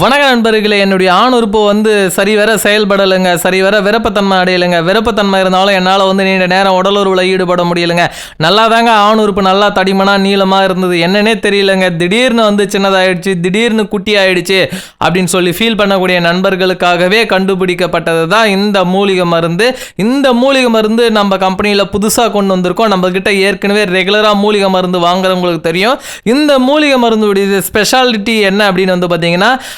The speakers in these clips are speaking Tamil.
வணக்க நண்பர்களே என்னுடைய ஆண் உறுப்பு வந்து சரிவர செயல்படலைங்க சரிவர விருப்பத்தன்மை அடையலைங்க. விருப்பத்தன்மை இருந்தாலும் என்னால் வந்து நீண்ட நேரம் உடலுறவில் ஈடுபட முடியலைங்க. நல்லா தாங்க ஆண் உறுப்பு நல்லா தடிமனா நீளமாக இருந்தது. என்னன்னே தெரியலங்க. திடீர்னு வந்து சின்னதாகிடுச்சு திடீர்னு குட்டி ஆயிடுச்சு அப்படின்னு சொல்லி ஃபீல் பண்ணக்கூடிய நண்பர்களுக்காகவே கண்டுபிடிக்கப்பட்டது தான் இந்த மூலிகை மருந்து. இந்த மூலிகை மருந்து நம்ம கம்பெனியில் புதுசாக கொண்டு வந்திருக்கோம். நம்மக்கிட்ட ஏற்கனவே ரெகுலராக மூலிகை மருந்து வாங்குறவங்களுக்கு தெரியும். இந்த மூலிகை மருந்துடைய ஸ்பெஷாலிட்டி என்ன அப்படின்னு வந்து பார்த்தீங்கன்னா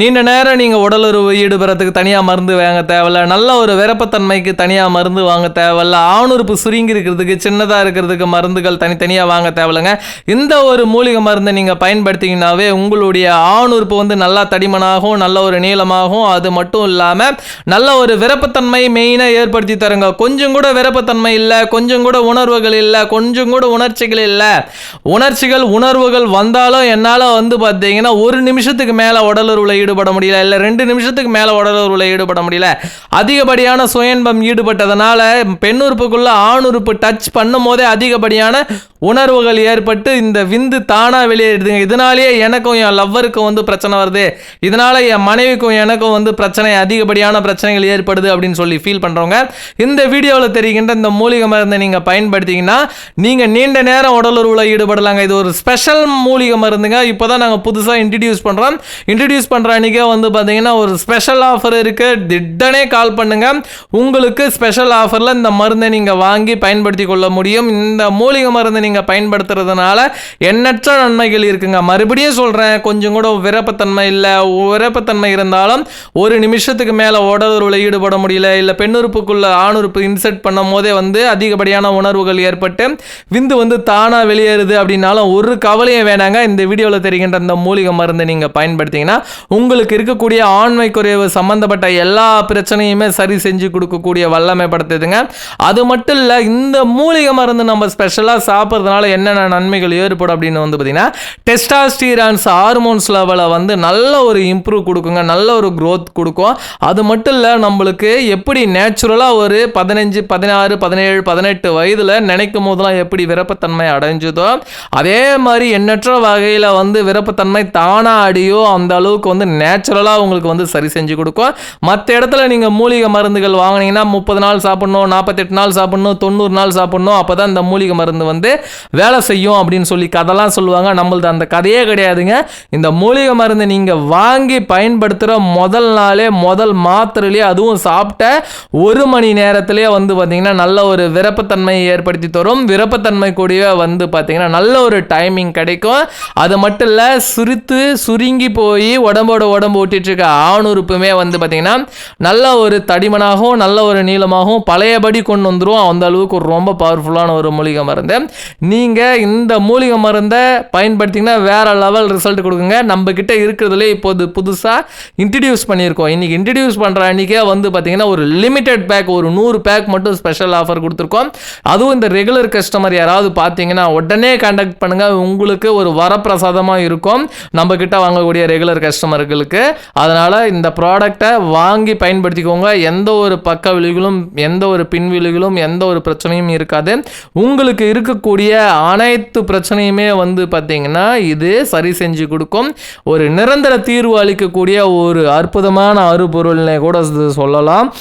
நீண்ட நேரம் நீங்கள் உடலுறவு ஈடுபடுறதுக்கு தனியாக மருந்து வாங்க தேவையில்ல. நல்ல ஒரு விரப்பத்தன்மைக்கு தனியாக மருந்து வாங்க தேவையில்ல. ஆணுறுப்பு சுருங்கி இருக்கிறதுக்கு சின்னதாக இருக்கிறதுக்கு மருந்துகள் தனித்தனியாக வாங்க தேவையில்லைங்க. இந்த ஒரு மூலிகை மருந்தை நீங்கள் பயன்படுத்திங்கனாவே உங்களுடைய ஆணுறுப்பு வந்து நல்லா தடிமனாகவும் நல்ல ஒரு நீளமாகவும் அது மட்டும் இல்லாமல் நல்ல ஒரு விரப்பத்தன்மை மெயினாக ஏற்படுத்தி தருங்க. கொஞ்சம் கூட விரப்பத்தன்மை இல்லை கொஞ்சம் கூட உணர்வுகள் இல்லை கொஞ்சம் கூட உணர்ச்சிகள் இல்லை. உணர்ச்சிகள் உணர்வுகள் வந்தாலும் என்னால் வந்து பார்த்தீங்கன்னா ஒரு நிமிஷத்துக்கு மேலே உடலுறவுல ஈடுபட முடியல. இல்லை ரெண்டு நிமிஷத்துக்கு மேலே உடலுறவில் ஈடுபட முடியல. அதிகப்படியான சுயன்பம் ஈடுபட்டதுனால பெண்ணுறுப்புக்குள்ளே ஆணுறுப்பு டச் பண்ணும் போதே அதிகப்படியான உணர்வுகள் ஏற்பட்டு இந்த விந்து தானாக வெளியேறிடுதுங்க. இதனாலேயே எனக்கும் என் லவ்வருக்கும் வந்து பிரச்சனை வருது. இதனால் என் மனைவிக்கும் எனக்கும் வந்து பிரச்சனை அதிகப்படியான பிரச்சனைகள் ஏற்படுது அப்படின்னு சொல்லி ஃபீல் பண்ணுறவங்க இந்த வீடியோவில் தெரிகின்ற இந்த மூலிகை மருந்தை நீங்கள் பயன்படுத்திங்கன்னா நீங்கள் நீண்ட நேரம் உடலுறவில் ஈடுபடலாங்க. இது ஒரு ஸ்பெஷல் மூலிகை மருந்துங்க. இப்போ தான் நாங்கள் புதுசாக இன்ட்ரடியூஸ் பண்ணுறோம் இன்ட்ரடியூஸ் பண்ணுற அன்றைக்கே வந்து பார்த்தீங்கன்னா ஒரு ஸ்பெஷல் ஆஃபர் இருக்குது திடனே கால் பண்ணுங்கள் உங்களுக்கு ஸ்பெஷல் ஆஃபரில் இந்த மருந்தை நீங்கள் வாங்கி பயன்படுத்தி கொள்ள முடியும். இந்த மூலிகை மருந்தை நீங்கள் பயன்படுத்துறதுனால எண்ணற்ற நன்மைகள் இருக்குங்க. மறுபடியும் சொல்கிறேன் கொஞ்சம் கூட விரப்பத்தன்மை இல்லை. விரப்பத்தன்மை இருந்தாலும் ஒரு நிமிஷத்துக்கு மேலே உடலுறவில் ஈடுபட முடியல இல்லை பெண்ணுறுப்புக்குள்ள ஆணுறுப்பு இன்செர்ட் பண்ணும் போதே வந்து அதிகப்படியான உணர்வுகள் ஏற்பட்டு விந்து வந்து தானாக வெளியேறுது அப்படின்னாலும் ஒரு கவலையும் வேணாங்க. இந்த வீடியோவில் தெரிகின்ற இந்த மூலிகை மருந்து நீங்கள் பயன்படுத்திங்கன்னா உங்களுக்கு இருக்கக்கூடிய ஆண்மை குறைவு சம்மந்தப்பட்ட எல்லா பிரச்சனையுமே சரி செஞ்சு கொடுக்கக்கூடிய வல்லமை படுத்துதுங்க. அது மட்டும் இல்லை இந்த மூலிகை மருந்து நம்ம ஸ்பெஷலாக சாப்பிட்றதுனால என்னென்ன நன்மைகள் ஏற்படும் அப்படின்னு வந்து பார்த்தீங்கன்னா டெஸ்டாஸ்டீரான்ஸ் ஹார்மோன்ஸ் லெவலை வந்து நல்ல ஒரு இம்ப்ரூவ் கொடுக்குங்க நல்ல ஒரு க்ரோத் கொடுக்கும். அது மட்டும் இல்லை நம்மளுக்கு எப்படி நேச்சுரலாக ஒரு பதினஞ்சு பதினாறு பதினேழு பதினெட்டு வயதில் நினைக்கும் போதெல்லாம் எப்படி விருப்பத்தன்மை அடைஞ்சதோ அதே மாதிரி எண்ணற்ற வகையில் வந்து விருப்பத்தன்மை தானாக அடியோ அந்த அளவுக்கு வந்து நேச்சுரலாக உங்களுக்கு வந்து சரி செஞ்சு கொடுக்கும். மற்ற இடத்துல நீங்கள் மூலிகை மருந்துகள் வாங்குனீங்கன்னா முப்பது நாள் சாப்பிட்ணும் நாற்பத்தெட்டு நாள் சாப்பிட்ணும் தொண்ணூறு நாள் சாப்பிட்ணும் அப்போ தான் இந்த மூலிகை மருந்து வந்து வேலை செய்யும் அப்படின்னு சொல்லி கதைலாம் சொல்லுவாங்க. நம்மளது அந்த கதையே கிடையாதுங்க. இந்த மூலிகை மருந்து நீங்கள் வாங்கி பயன்படுத்துகிற முதல் நாளே முதல் மாத்திரையிலே அதுவும் சாப்பிட்ட ஒரு மணி நேரத்திலே வந்து பார்த்திங்கன்னா நல்ல ஒரு விரப்பத்தன்மையை ஏற்படுத்தி தரும். விரப்பத்தன்மை கூடவே வந்து பார்த்திங்கன்னா நல்ல ஒரு டைமிங் கிடைக்கும். அது மட்டும் இல்லை சுரித்து சுருங்கி போய் உடம்போட உடம்பு ஒட்டிட்டு இருக்க ஆணுறுப்புமே வந்து பார்த்திங்கன்னா நல்ல ஒரு தடிமனாகவும் நல்ல ஒரு நீளமாகவும் பழையபடி கொண்டு வந்துடும் அந்த அளவுக்கு ஒரு ரொம்ப பவர்ஃபுல்லான ஒரு மூலிகை மருந்து. நீங்கள் இந்த மூலிகை மருந்தை பயன்படுத்திங்கன்னா வேற லெவல் ரிசல்ட் கொடுக்குங்க. நம்ம இருக்கிறதுலே இப்போது புதுசாக இன்ட்ரடியூஸ் பண்ணியிருக்கோம். இன்றைக்கி இன்ட்ரடியூஸ் பண்ணுற அன்றைக்கே வந்து பார்த்தீங்கன்னா ஒரு லிமிடெட் பேக் ஒரு நூறு பேக் மட்டும் ஸ்பெஷல் ஆஃபர் கொடுத்துருக்கோம். அதுவும் இந்த ரெகுலர் கஸ்டமர் யாராவது பார்த்தீங்கன்னா உடனே கான்டாக்ட் பண்ணுங்கள் உங்களுக்கு ஒரு வரப்பிரசாதமாக இருக்கும். நம்ம கிட்ட வாங்கக்கூடிய ரெகுலர் கஸ்டமர்களுக்கு அதனால் இந்த ப்ராடக்டை வாங்கி பயன்படுத்திக்கோங்க. எந்த ஒரு பக்க விழிகளும் எந்த ஒரு பின்விளைவுகளும் எந்த ஒரு பிரச்சனையும் இருக்காது. உங்களுக்கு இருக்கக்கூடிய அனைத்து பிரச்சனையுமே வந்து பார்த்திங்கன்னா இது சரி செஞ்சு கொடுக்கும். ஒரு நிரந்தர தீர்வு அளிக்கக்கூடிய ஒரு அற்புதமான அறுபொருள்னே கூட இது சொல்லலாம்.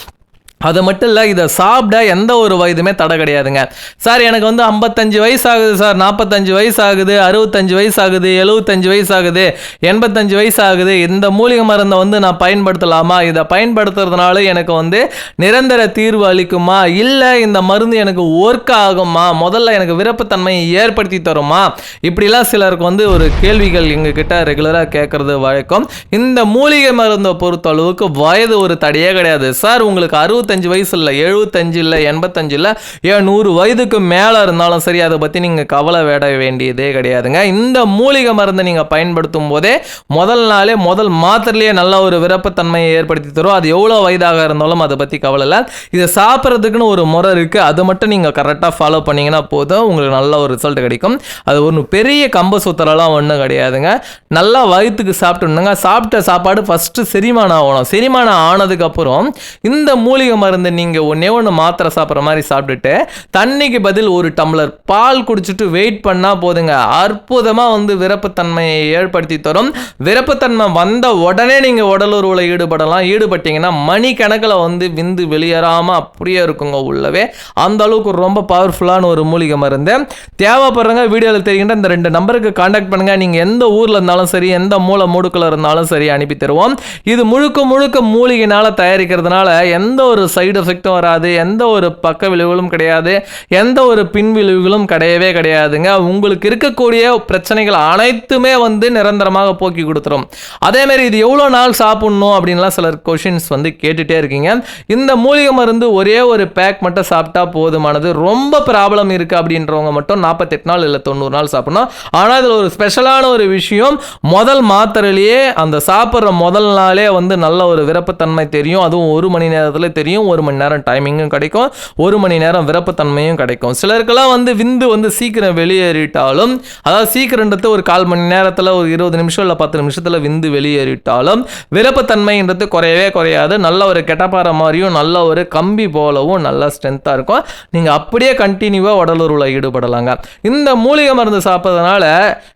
அது மட்டும் இல்லை இதை சாப்பிட எந்த ஒரு வயதுமே தடை கிடையாதுங்க. சார் எனக்கு வந்து ஐம்பத்தஞ்சு வயசு ஆகுது சார். நாற்பத்தஞ்சு வயசு ஆகுது அறுபத்தஞ்சு வயசு ஆகுது எழுபத்தஞ்சு வயசு ஆகுது எண்பத்தஞ்சு வயசு ஆகுது இந்த மூலிகை மருந்தை வந்து நான் பயன்படுத்தலாமா? இதை பயன்படுத்துறதுனால எனக்கு வந்து நிரந்தர தீர்வு அளிக்குமா? இல்லை இந்த மருந்து எனக்கு ஒர்க் ஆகுமா? முதல்ல எனக்கு விருப்பத்தன்மையை ஏற்படுத்தி தருமா? இப்படிலாம் சிலருக்கு வந்து ஒரு கேள்விகள் எங்ககிட்ட ரெகுலராக கேட்குறது வழக்கம். இந்த மூலிகை மருந்தை பொறுத்த அளவுக்கு வயது ஒரு தடையே கிடையாது. சார் உங்களுக்கு அறுபத்தஞ்சு வயசு இல்லை எழுபத்தஞ்சு இல்லை எண்பத்தஞ்சு இல்லை ஏன் நூறு வயதுக்கு மேலே இருந்தாலும் சரி அதை பற்றி நீங்கள் கவலை விட வேண்டியதே கிடையாதுங்க. இந்த மூலிகை மருந்தை நீங்கள் பயன்படுத்தும் போதே முதல் நாளே முதல் மாத்திரையிலேயே நல்ல ஒரு விருப்பத்தன்மையை ஏற்படுத்தி தரும். அது எவ்வளோ வயதாக இருந்தாலும் அதை பற்றி கவலை இல்லை. இதை சாப்பிட்றதுக்குன்னு ஒரு முறை இருக்குது அது மட்டும் நீங்கள் கரெக்டாக ஃபாலோ பண்ணிங்கன்னா போதும். உங்களுக்கு நல்ல ஒரு ரிசல்ட் கிடைக்கும். அது ஒன்று பெரிய கம்ப சுத்தரெல்லாம் ஒன்றும் கிடையாதுங்க. நல்லா வயிற்றுக்கு சாப்பிட்டுணுங்க சாப்பிட்ட சாப்பாடு ஃபஸ்ட்டு செரிமானம் ஆகணும். செரிமானம் ஆனதுக்கப்புறம் இந்த மூலிகை மருந்து நீங்கள் ஒன்றே ஒன்று மாத்திரை சாப்பிட்ற மாதிரி சாப்பிட்டுட்டு தண்ணிக்கு பதில் ஒரு டம்ளர் பால் குடிச்சிட்டு வெயிட் பண்ணால் போதுங்க. அற்புதமாக வந்து விரப்புத்தன்மையை ஏற்படுத்தி தரும். விரப்புத்தன்மை வந்த உடனே நீங்கள் உடலுறவில் ஈடுபடலாம். ஈடுபட்டீங்கன்னா மணி கணக்கில் வந்து விந்து வெளியேறாமல் அப்படியே இருக்குங்க உள்ளவே. அந்த அளவுக்கு ரொம்ப பவர்ஃபுல்லான ஒரு மூலிகை மருந்து. தேவைப்படுறவங்க வீடியோவில் தெரிகின்ற இந்த ரெண்டு நம்பருக்கு காண்டாக்ட் பண்ணுங்கள் நீங்கள் எந்த ஊரில் இருந்தாலும் சரி எந்த மூளை முடுக்கில் இருந்தாலும் சரி அனுப்பி தருவோம். இது முழுக்க முழுக்க மூலிகைனால் தயாரிக்கிறதுனால எந்த ஒரு சைடு எஃபெக்ட்டும் வராது. எந்த ஒரு பக்க விளைவுகளும் கிடையாது. எந்த ஒரு பின் விளைவுகளும் கிடையவே கிடையாதுங்க. உங்களுக்கு இருக்கக்கூடிய பிரச்சனைகள் அனைத்துமே வந்து நிரந்தரமாக போக்கி கொடுத்துரும். அதேமாரி இது எவ்வளோ நாள் சாப்பிட்ணும் அப்படின்லாம் சிலர் கொஷின்ஸ் வந்து கேட்டுகிட்டே இருக்கீங்க. இந்த மூலிகை மருந்து ஒரே ஒரு பேக் மட்டும் சாப்பிட்டா போதுமானது. ரொம்ப ப்ராப்ளம் இருக்குது அப்படின்றவங்க மட்டும் நாற்பத்தெட்டு நாள் இல்லை தொண்ணூறு நாள் சாப்பிடணும். ஆனால் இதில் ஒரு ஸ்பெஷலான ஒரு விஷயம் முதல் மாத்திரையிலேயே அந்த சாப்பிட்ற முதல் நாளே வந்து நல்ல ஒரு விரப்புத்தன்மை தெரியும். அதுவும் ஒரு மணி நேரத்தில் தெரியும். ஒரு மணி நேரம் டைமிங்கும் கிடைக்கும். ஒரு மணி நேரம் விரப்புத்தன்மையும் கிடைக்கும். சிலருக்கெல்லாம் வந்து விந்து வந்து சீக்கிரம் வெளியேறிட்டாலும் அதாவது சீக்கிரன்றது ஒரு கால் மணி நேரத்தில் ஒரு இருபது நிமிஷம் இல்லை பத்து நிமிஷத்தில் விந்து வெளியேறிட்டாலும் விரப்புத்தன்மைன்றது குறையவே குறையாது. நல்ல ஒரு கெட்டப்பாறை மாதிரியும் நல்ல ஒரு கம்பி போலவும் நல்ல ஸ்ட்ரென்த்தாக இருக்கும். நீங்கள் அப்படியே கண்டினியூவாக உடலுறவில் ஈடுபடலாங்க. இந்த மூலிகை மருந்து சாப்பிட்றதுனால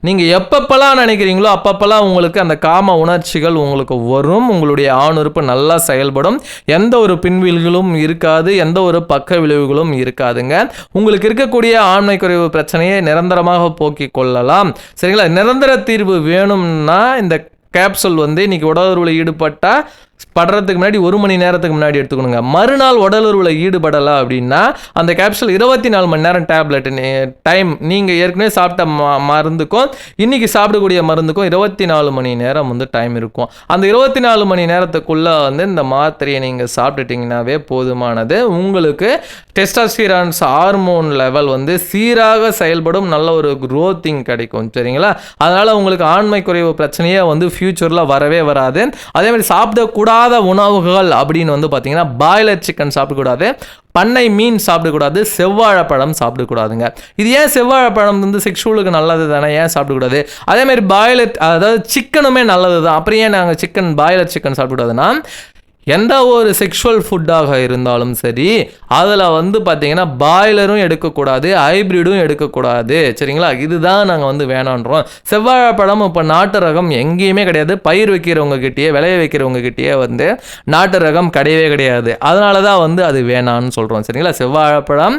நீங்கள் எப்பப்பெல்லாம் நினைக்கிறீங்களோ அப்பப்பெல்லாம் உங்களுக்கு அந்த காம உணர்ச்சிகள் உங்களுக்கு வரும். உங்களுடைய ஆணுறுப்பு நல்லா செயல்படும். எந்த ஒரு பின்வில்களும் இருக்காது எந்த ஒரு பக்க விளைவுகளும் இருக்காதுங்க. உங்களுக்கு இருக்கக்கூடிய ஆண்மை குறைவு பிரச்சனையை நிரந்தரமாக போக்கிக் கொள்ளலாம். சரிங்களா? நிரந்தர தீர்வு வேணும்னா இந்த கேப்சூல் வந்து இன்னைக்கு உடலுறவில் ஈடுபட்டா படுறதுக்கு முன்னாடி ஒரு மணி நேரத்துக்கு முன்னாடி எடுத்துக்கணுங்க. மறுநாள் உடலுறவில் ஈடுபடலை அப்படின்னா அந்த கேப்சூல் இருபத்தி நாலு மணி நேரம் டேப்லெட் டைம் நீங்கள் ஏற்கனவே சாப்பிட்ட ம மருந்துக்கும் இன்றைக்கி சாப்பிடக்கூடிய மருந்துக்கும் இருபத்தி நாலு மணி நேரம் வந்து டைம் இருக்கும். அந்த இருபத்தி நாலு மணி நேரத்துக்குள்ளே வந்து இந்த மாத்திரையை நீங்கள் சாப்பிட்டுட்டிங்கனாவே போதுமானது. உங்களுக்கு டெஸ்டாஸ்டிரான்ஸ் ஹார்மோன் லெவல் வந்து சீராக செயல்படும் நல்ல ஒரு க்ரோத்திங் கிடைக்கும். சரிங்களா? அதனால் உங்களுக்கு ஆண்மை குறைவு பிரச்சனையே வந்து ஃப்யூச்சரில் வரவே வராது. அதே மாதிரி சாப்பிடக்கூடாத உணவுகள் அப்படின்னு வந்து பார்த்தீங்கன்னா பாய்லர் சிக்கன் சாப்பிடக்கூடாது பண்ணை மீன் சாப்பிடக்கூடாது செவ்வாழைப்பழம் சாப்பிடக்கூடாதுங்க. இது ஏன் செவ்வாழைப்பழம் வந்து செக்ஷுவலுக்கு நல்லது தானே? ஏன் சாப்பிடக்கூடாது? அதே மாதிரி பாய்லர் அதாவது சிக்கனுமே நல்லது தான் அப்புறம் ஏன் நாங்கள் சிக்கன் பாய்லர் சிக்கன் சாப்பிடக்கூடாதுன்னா எந்த ஒரு செக்ஷுவல் ஃபுட்டாக இருந்தாலும் சரி அதில் வந்து பார்த்தீங்கன்னா பாய்லரும் எடுக்கக்கூடாது ஹைப்ரிடும் எடுக்கக்கூடாது. சரிங்களா? இதுதான் நாங்கள் வந்து வேணான்றோம். செவ்வாழைப்பழம் இப்போ நாட்டு ரகம் எங்கேயுமே கிடையாது. பயிர் வைக்கிறவங்க கிட்டேயே விளைய வைக்கிறவங்க கிட்டேயே வந்து நாட்டு ரகம் கிடையவே கிடையாது. அதனால தான் வந்து அது வேணான்னு சொல்கிறோம் சரிங்களா? செவ்வாழைப்பழம்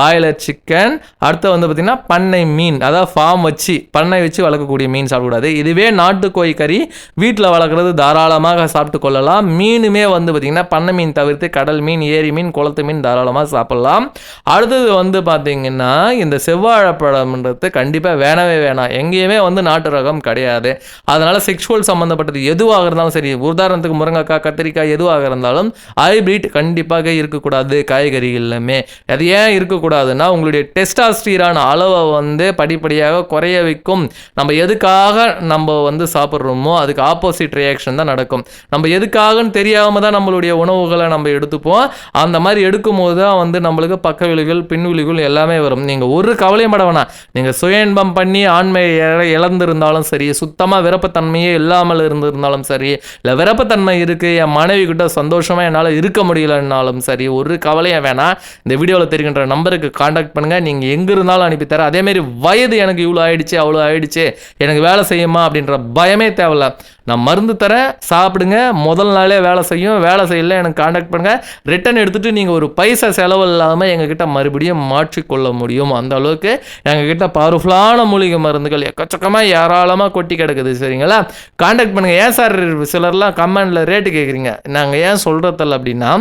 பாய்லர் சிக்கன் அடுத்து வந்து பார்த்திங்கன்னா பண்ணை மீன். அதாவது ஃபார்ம் வச்சு பண்ணை வச்சு வளர்க்கக்கூடிய மீன் சாப்பிடக்கூடாது. இதுவே நாட்டுக்கோய் கறி வீட்டில் வளர்க்குறது தாராளமாக சாப்பிட்டு கொள்ளலாம். மீனுமே வந்து பார்த்திங்கன்னா பண்ணை மீன் தவிர்த்து கடல் மீன் ஏரி மீன் குளத்து மீன் தாராளமாக சாப்பிட்லாம். அடுத்தது வந்து பார்த்திங்கன்னா இந்த செவ்வாழைப்பழம்ன்றது கண்டிப்பாக வேணவே வேணாம். எங்கேயுமே வந்து நாட்டு ரகம் கிடையாது. அதனால் செக்ஷுவல் சம்மந்தப்பட்டது எதுவாக இருந்தாலும் சரி உதாரணத்துக்கு முருங்கைக்காய் கத்திரிக்காய் எதுவாக இருந்தாலும் ஹைபிரிட் கண்டிப்பாக இருக்கக்கூடாது. காய்கறிகளிலுமே அது ஏன் இருக்கக்கூடாதுன்னா உங்களுடைய டெஸ்டாஸ்டீரான அளவை வந்து படிப்படியாக குறைய வைக்கும். நம்ம எதுக்காக நம்ம வந்து சாப்பிட்றோமோ அதுக்கு ஆப்போசிட் ரியாக்ஷன் தான் நடக்கும். நம்ம எதுக்காகன்னு தெரியாமல் தான் நம்மளுடைய உணவுகளை நம்ம எடுத்துப்போம். அந்த மாதிரி எடுக்கும்போது தான் வந்து நம்மளுக்கு பக்க விளைவுகள் பின்விளைவுகள் எல்லாமே வரும். நீங்கள் ஒரு கவலையும் பட வேணாம். நீங்கள் சுய இன்பம் பண்ணி ஆண்மையை இழந்திருந்தாலும் சரி சுத்தமாக விருப்பத்தன்மையே இல்லாமல் இருந்திருந்தாலும் சரி இல்லை விருப்பத்தன்மை இருக்குது என் மனைவி கிட்ட சந்தோஷமாக என்னால் இருக்க முடியலன்னாலும் சரி ஒரு கவலையும் வேணாம். இந்த வீடியோவில் தெரிகின்ற நம்பருக்கு காண்டாக்ட் பண்ணுங்கள் நீங்கள் எங்கே இருந்தாலும் அனுப்பித்தரேன் அதேமாரி வயது எனக்கு இவ்வளோ ஆயிடுச்சு அவ்வளோ ஆயிடுச்சு எனக்கு வேலை செய்யுமா அப்படின்ற பயமே தேவையில்ல. நான் மருந்து தரேன் சாப்பிடுங்க முதல் நாளே வேலை செய்யும். வேலை செய்யல எனக்கு காண்டாக்ட் பண்ணுங்கள் ரிட்டன் எடுத்துகிட்டு நீங்கள் ஒரு பைசா செலவு இல்லாமல் எங்ககிட்ட மறுபடியும் மாற்றிக்கொள்ள முடியும். அந்த அளவுக்கு எங்ககிட்ட பவர்ஃபுல்லான மூலிகை மருந்துகள் எக்கச்சக்கமாக ஏராளமாக கொட்டி கிடக்குது சரிங்களா? காண்டாக்ட் பண்ணுங்கள் ஏன் சார் சிலர்லாம் கமெண்டில் ரேட்டு கேட்குறீங்க நாங்கள் ஏன் சொல்கிறதில்ல அப்படின்னா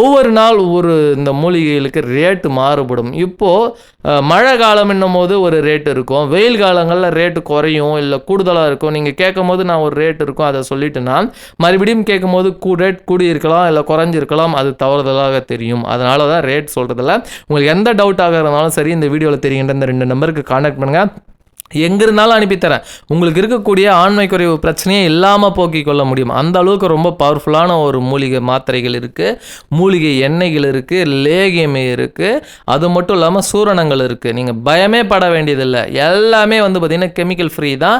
ஒவ்வொரு நாள் ஒவ்வொரு இந்த மூலிகைகளுக்கு ரேட்டு மாறுபடும். இப்போது மழை காலம் என்னும் போது ஒரு ரேட் இருக்கும். வெயில் காலங்களில் ரேட்டு குறையும் இல்லை கூடுதலாக இருக்கும். நீங்கள் கேட்கும் போது நான் ஒரு ரேட் இருக்கும் அதை சொல்லிட்டேன்னா மறுபடியும் கேட்கும் போது கூ ரேட் கூடி இருக்கலாம் இல்லை குறைஞ்சிருக்கலாம் அது தவறுதலாக தெரியும். அதனால தான் ரேட் சொல்கிறதுல உங்களுக்கு எந்த டவுட்டாக இருந்தாலும் சரி இந்த வீடியோவில் தெரிகின்ற இந்த ரெண்டு நம்பருக்கு காண்டாக்ட் பண்ணுங்கள் எங்கே இருந்தாலும் அனுப்பித்தரேன் உங்களுக்கு இருக்கக்கூடிய ஆண்மை குறைவு பிரச்சனையே இல்லாமல் போக்கிக் கொள்ள முடியும். அந்த அளவுக்கு ரொம்ப பவர்ஃபுல்லான ஒரு மூலிகை மாத்திரைகள் இருக்குது மூலிகை எண்ணெய்கள் இருக்குது லேகியமே இருக்குது அது மட்டும் இல்லாமல் சூரணங்கள் இருக்குது நீங்கள் பயமே பட வேண்டியதில்லை. எல்லாமே வந்து பார்த்திங்கன்னா கெமிக்கல் ஃப்ரீ தான்.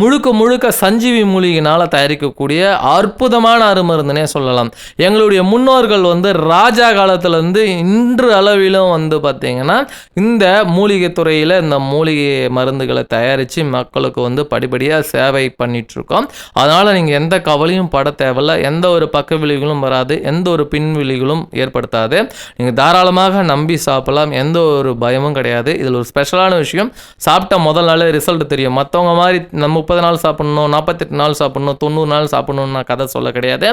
முழுக்க முழுக்க சஞ்சீவி மூலிகையினால் தயாரிக்கக்கூடிய அற்புதமான அருமருந்துனே சொல்லலாம். எங்களுடைய முன்னோர்கள் வந்து ராஜா காலத்துலேருந்து இன்று அளவிலும் வந்து பார்த்திங்கன்னா இந்த மூலிகை துறையில் இந்த மூலிகை மருந்துகளை தயாரித்து மக்களுக்கு வந்து படிப்படியாக சேவை பண்ணிகிட்ருக்கோம் அதனால் நீங்கள் எந்த கவலையும் பட தேவையில்ல. எந்த ஒரு பக்க விழிகளும் வராது. எந்த ஒரு பின்விழிகளும் ஏற்படுத்தாது. நீங்கள் தாராளமாக நம்பி சாப்பிடலாம். எந்த ஒரு பயமும் கிடையாது. இதில் ஒரு ஸ்பெஷலான விஷயம் சாப்பிட்ட முதல் நாளே ரிசல்ட் தெரியும். மற்றவங்க மாதிரி நம்ம முப்பது நாள் சாப்பிட்ணும் நாற்பத்தெட்டு நாள் சாப்பிட்ணும் தொண்ணூறு நாள் சாப்பிட்ணுன்னு நான் கதை சொல்ல கிடையாது.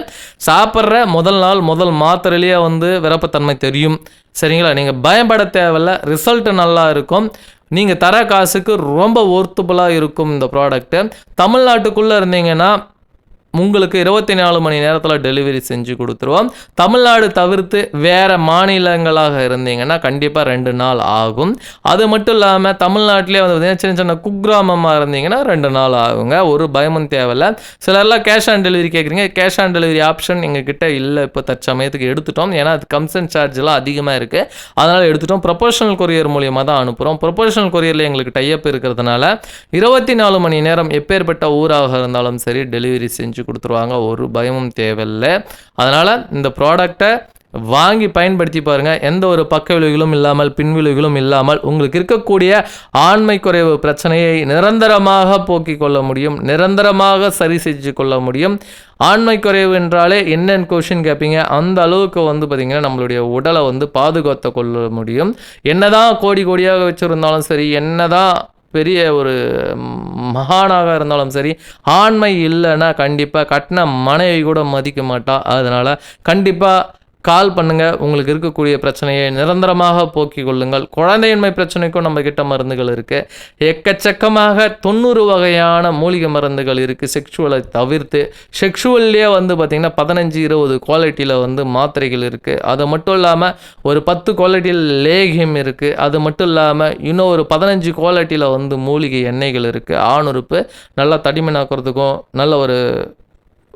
சாப்பிட்ற முதல் நாள் முதல் மாத்திரையிலேயே வந்து விரப்பத்தன்மை தெரியும். சரிங்களா? நீங்கள் பயப்பட தேவையில்ல. ரிசல்ட் நல்லா இருக்கும். நீங்கள் தர காசுக்கு ரொம்ப ஒர்த்துபுளாக இருக்கும் இந்த ப்ராடக்ட்டு தமிழ்நாட்டுக்குள்ளே இருந்தீங்கன்னா உங்களுக்கு இருபத்தி நாலு மணி நேரத்தில் டெலிவரி செஞ்சு கொடுத்துருவோம். தமிழ்நாடு தவிர்த்து வேறு மாநிலங்களாக இருந்தீங்கன்னா கண்டிப்பாக ரெண்டு நாள் ஆகும். அது மட்டும் இல்லாமல் தமிழ்நாட்டிலே வந்து பார்த்தீங்கன்னா சின்ன சின்ன குக்கிராமமாக இருந்தீங்கன்னா ரெண்டு நாள் ஆகுங்க. ஒரு பயமும் தேவையில்லை. சிலர்லாம் கேஷ் ஆன் டெலிவரி கேட்குறீங்க கேஷ் ஆன் டெலிவரி ஆப்ஷன் எங்ககிட்ட இல்லை. இப்போ தற்சமயத்துக்கு எடுத்துட்டோம். ஏன்னா அது கம்சன் சார்ஜ்லாம் அதிகமாக இருக்குது அதனால் எடுத்துட்டோம். ப்ரொபோஷனல் கொரியர் மூலியமாக தான் அனுப்புகிறோம் ப்ரொபோஷனல் கொரியரில் எங்களுக்கு டைப் இருக்கிறதுனால இருபத்தி நாலு மணி நேரம் எப்பேற்பட்ட ஊராக இருந்தாலும் சரி டெலிவரி செஞ்சு கொடுத்துருவாங்க. ஒரு பயமும் தேவையில்லை. அதனால் இந்த ப்ராடக்டை வாங்கி பயன்படுத்தி பாருங்கள் எந்த ஒரு பக்க விளைவுகளும் இல்லாமல் பின்விளைவுகளும் இல்லாமல் உங்களுக்கு இருக்கக்கூடிய ஆண்மை குறைவு பிரச்சனையை நிரந்தரமாக போக்கிக் கொள்ள முடியும். நிரந்தரமாக சரி செஞ்சு கொள்ள முடியும். ஆண்மை குறைவு என்றாலே என்னென்னு கொஷின் கேட்பீங்க அந்த அளவுக்கு வந்து பார்த்திங்கன்னா நம்மளுடைய உடலை வந்து பாதுகாத்து கொள்ள முடியும். என்னதான் கோடி கோடியாக வச்சுருந்தாலும் சரி என்னதான் பெரிய ஒரு மகானாக இருந்தாலும் சரி ஆண்மை இல்லைன்னா கண்டிப்பாக கட்டின மனைவி கூட மதிக்க மாட்டா. அதனால் கண்டிப்பாக கால் பண்ணுங்க. உங்களுக்கு இருக்கக்கூடிய பிரச்சனையை நிரந்தரமாக போக்கிக் கொள்ளுங்கள். குழந்தையின்மை பிரச்சனைக்கும் நம்ம கிட்ட மருந்துகள் இருக்கு. எக்கச்சக்கமாக தொண்ணூறு வகையான மூலிகை மருந்துகள் இருக்கு. செக்ஷுவலை தவிர்த்து செக்ஷுவல்லே வந்து பார்த்திங்கன்னா பதினஞ்சு இருபது குவாலிட்டியில் வந்து மாத்திரைகள் இருக்கு. அது மட்டும் இல்லாமல் ஒரு பத்து குவாலிட்டியில் லேகியம் இருக்கு. அது மட்டும் இல்லாமல் இன்னும் ஒரு பதினஞ்சு குவாலிட்டியில் வந்து மூலிகை எண்ணெய்கள் இருக்கு. ஆணுறுப்பு நல்லா தடிமனாக்குறதுக்கும் நல்ல ஒரு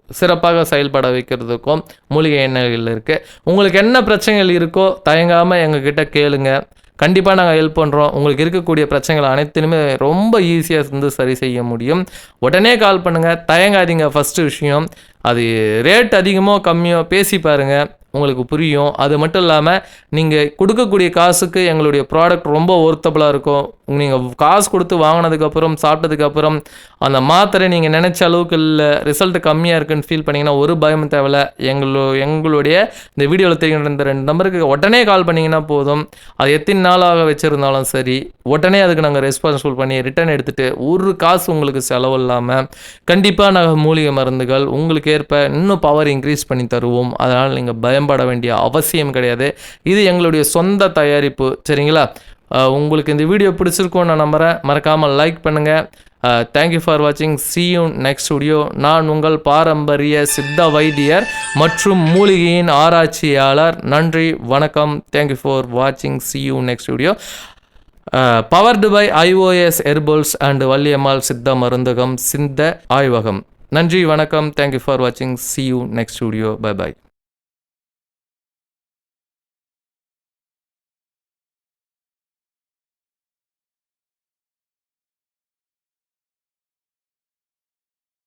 சிறப்பாக செயல்பட வைக்கிறதுக்கும் மூலிகை எண்ணெய்கள் இருக்குது உங்களுக்கு என்ன பிரச்சனைகள் இருக்கோ தயங்காமல் எங்ககிட்ட கேளுங்க. கண்டிப்பாக நாங்கள் ஹெல்ப் பண்ணுறோம் உங்களுக்கு இருக்கக்கூடிய பிரச்சனைகள் அனைத்துலையுமே ரொம்ப ஈஸியாக இருந்து சரி செய்ய முடியும். உடனே கால் பண்ணுங்கள் தயங்காதீங்க ஃபஸ்ட்டு விஷயம். அது ரேட் அதிகமோ கம்மியோ பேசி பாருங்கள் உங்களுக்கு புரியும். அது மட்டும் இல்லாமல் நீங்கள் கொடுக்கக்கூடிய காசுக்கு எங்களுடைய ப்ராடக்ட் ரொம்ப ஒர்த்தபுளாக இருக்கும். நீங்கள் காசு கொடுத்து வாங்கினதுக்கப்புறம் சாப்பிட்டதுக்கப்புறம் அந்த மாத்திரை நீங்கள் நினச்ச அளவுக்கு இல்லை ரிசல்ட் கம்மியாக இருக்குன்னு ஃபீல் பண்ணிங்கன்னா ஒரு பயமும் தேவையில்ல. எங்களோ எங்களுடைய இந்த வீடியோவில் தெரிகின்ற இந்த ரெண்டு நம்பருக்கு உடனே கால் பண்ணிங்கன்னா போதும். அது எத்தனை நாளாக வச்சுருந்தாலும் சரி உடனே அதுக்கு நாங்கள் ரெஸ்பான்சிபிள் பண்ணி ரிட்டர்ன் எடுத்துகிட்டு ஒரு காசு உங்களுக்கு செலவு இல்லாமல் கண்டிப்பாக நாங்கள் மூலிகை மருந்துகள் உங்களுக்கு ஏற்ப இன்னும் பவர் இன்க்ரீஸ் பண்ணி தருவோம். அதனால் நீங்கள் பயம் பயன்பட வேண்டிய அவசியம் கிடையாது. இது எங்களுடைய சொந்த தயாரிப்பு. சரிங்களா? உங்களுக்கு இந்த வீடியோ பிடிச்சிருக்கோன்னு நான் நம்புகிறேன் மறக்காமல் லைக் பண்ணுங்கள் தேங்க்யூ ஃபார் வாட்சிங் சி யூ நெக்ஸ்ட் ஸ்டுடியோ நான் உங்கள் பாரம்பரிய சித்த வைத்தியர் மற்றும் மூலிகையின் ஆராய்ச்சியாளர். நன்றி வணக்கம். தேங்க்யூ ஃபார் வாட்சிங் see you next studio powered by IOS herbals and Valliammal சித்த மருந்தகம் சிந்த ஆய்வகம் நன்றி வணக்கம். தேங்க்யூ ஃபார் வாட்சிங் see you next studio bye bye